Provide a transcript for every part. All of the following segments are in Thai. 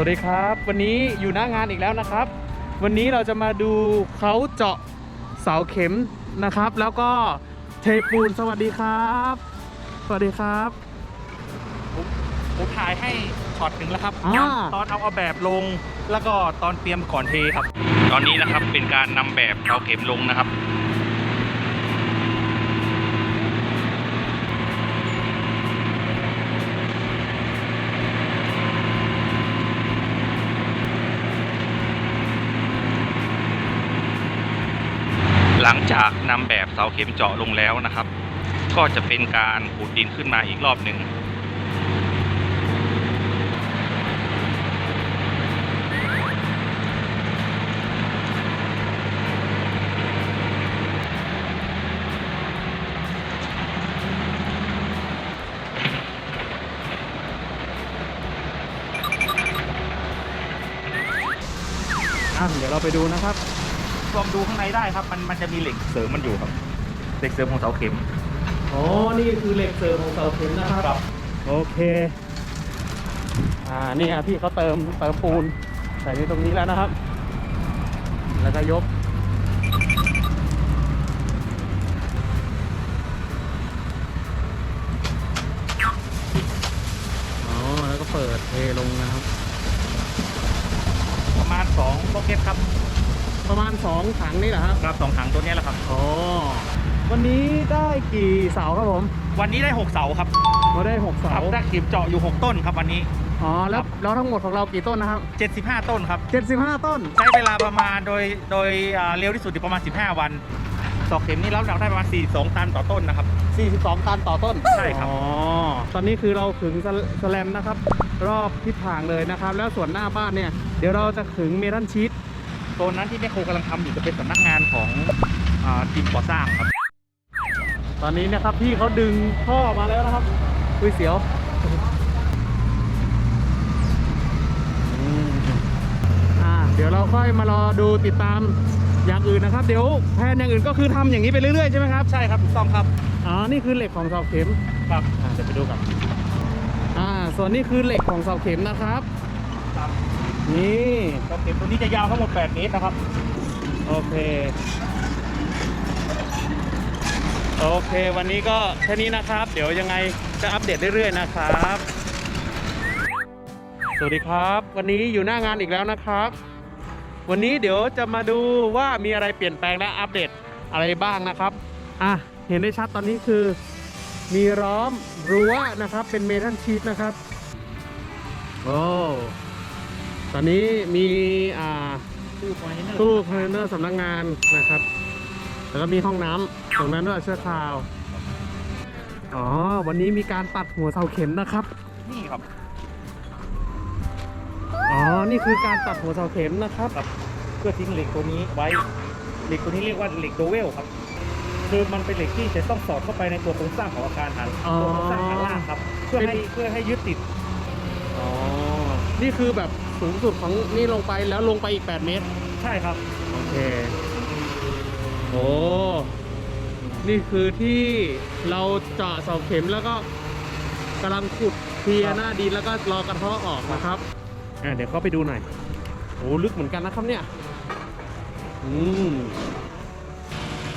วัสดีครับ วันนี้อยู่หน้างานอีกแล้วนะครับ วันนี้เราจะมาดูเขาเจาะเสาเข็มนะครับ แล้วก็เทปูนสวัสดีครับ สวัสดีครับ ผมถ่ายให้ช็อตหนึ่งแล้วครับอ่า ตอนเอาเอาแบบลง แล้วก็ตอนเตรียมก่อนเทครับ ตอนนี้นะครับเป็นการนำแบบเสาเข็มลงนะครับ หลังจากนำแบบเสาเข็มเจาะลงแล้วนะครับ ก็จะเป็นการขุดดินขึ้นมาอีกรอบหนึ่งเดี๋ยวเราไปดูนะครับ ลองดูข้างในได้ครับ มันมันจะมีเหล็กเสริมมันอยู่ครับเหล็กเสริมของเสาเข็มอ๋อ นี่คือเหล็กเสริมของเสาเข็มนะครับ โอเค อ่า นี่ครับพี่เขาเติมเติมปูนใส่ในตรงนี้แล้วนะครับ แล้วก็ยก อ๋อ แล้วก็เปิดเทลงนะครับ ประมาณ2โปเก็ตครับ ประมาณ 2 ถังนี่แหละครับครับสองถังตัวเนี้ยแหละครับ อ๋อวันนี้ได้กี่เสาครับผมวันนี้ได้6เสาครับเราได้6คเสารับได้เข็มเจาะอยู่6ต้นครับวันนี้ อ๋อแล้วแล้วทั้งหมดของเรากี่ต้นนะครับ75 ต้นครับ75 ต้น ใช้เวลาประมาณโดยโดยอ่าเร็วที่สุดอยู่ประมาณ 15 วันเสาเข็มนี่รับหนักได้ประมาณ 42 ตันต่อต้นนะครับ 42 ตันต่อต้นใช่ครับ อ๋อตอนนี้คือเราขึงสแลสแลมนะครับ รอบทิศทางเลยนะครับ แล้วส่วนหน้าบ้านเนี่ย เดี๋ยวเราจะขึงเมทัลชีต โซนนั้นที่แม่โคกำลังทำอยู่จะเป็นสำนักงานของอ่าทีมก่อสร้างครับ ตอนนี้นะครับพี่เขาดึงท่อมาแล้วนะครับคุยเสียวอืมอ่าเดี๋ยวเราค่อยมารอดูติดตามอย่างอื่นนะครับ เดี๋ยวแผนอย่างอื่นก็คือทำอย่างนี้ไปเรื่อยๆใช่ไหมครับใช่ครับถูกต้องครับอ๋อนี่คือเหล็กของเสาเข็ม ครับอ่าเดี๋ยวไปดูกัน อ่า ส่วนนี้คือเหล็กของเสาเข็มนะครับ ครับ นี่เสาเข็มตัวนี้จะยาวทั้งหมด8เมตรนะครับ โอเค โอเค วันนี้ก็แค่นี้นะครับ เดี๋ยวยังไงจะอัปเดตเรื่อยๆนะครับ สวัสดีครับ วันนี้อยู่หน้างานอีกแล้วนะครับ วันนี้เดี๋ยวจะมาดูว่ามีอะไรเปลี่ยนแปลงและอัปเดตอะไรบ้างนะครับ อะ เห็นได้ชัดตอนนี้คือ มีล้อมรั้วนะครับ เป็นเมทัลชีตนะครับ โอ้ ตอนนี้มีอ่าตู้คอนเทนเนอร์ตู้คอนเทนเนอร์สำนักงานนะครับ แล้วก็มีห้องน้ำตรงนั้นด้วยเชื่อคราว อ๋อ วันนี้มีการตัดหัวเสาเข็มนะครับ นี่ครับ อ๋อ นี่คือการตัดหัวเสาเข็มนะครับครับ เพื่อทิ้งเหล็กตัวนี้ไว้เหล็กตัวนี้เรียกว่าเหล็กโดเวลครับ คือมันเป็นเหล็กที่จะต้องสอดเข้าไปในตัวโครงสร้างของอาคารฐานอ๋อตัวโครงสร้างฐานล่างครับ เพื่อให้เพื่อให้ยึดติด อ๋อ นี่คือแบบ สูงสุดของนี่ลงไปแล้วลงไปอีก 8 เมตร ใช่ครับ โอเค โอ้ นี่คือที่เราเจาะเสาเข็มแล้วก็กำลังขุดเคลียครัร์บหน้าดินแล้วก็รอกระเทาะออกนะครับอ่าเดี๋ยวเข้าไปดูหน่อยโอ้ลึกเหมือนกันนะครับเนี่ย อืม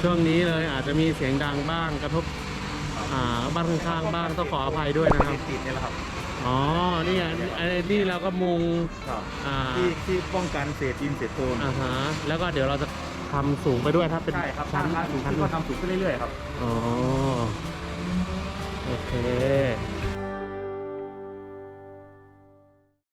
ช่วงนี้เลยอาจจะมีเสียงดังบ้างกระทบ อ่า บ้านข้างๆบ้างต้องขออภัยด้วยนะครับ ติดเนี่ยแหละครับ อ๋อ นี่ไงไอ้นี่เราก็มุงครับอ่าที่ที่ป้องกันเศษดินเศษโคลนอ่าฮะแล้วก็เดี๋ยวเราจะทำสูงไปด้วยถ้าเป็นใช่ครับชั้นทางสูงชั้นขึ้นก็ทำสูงขึ้นเรื่อยๆครับอ๋อโอเค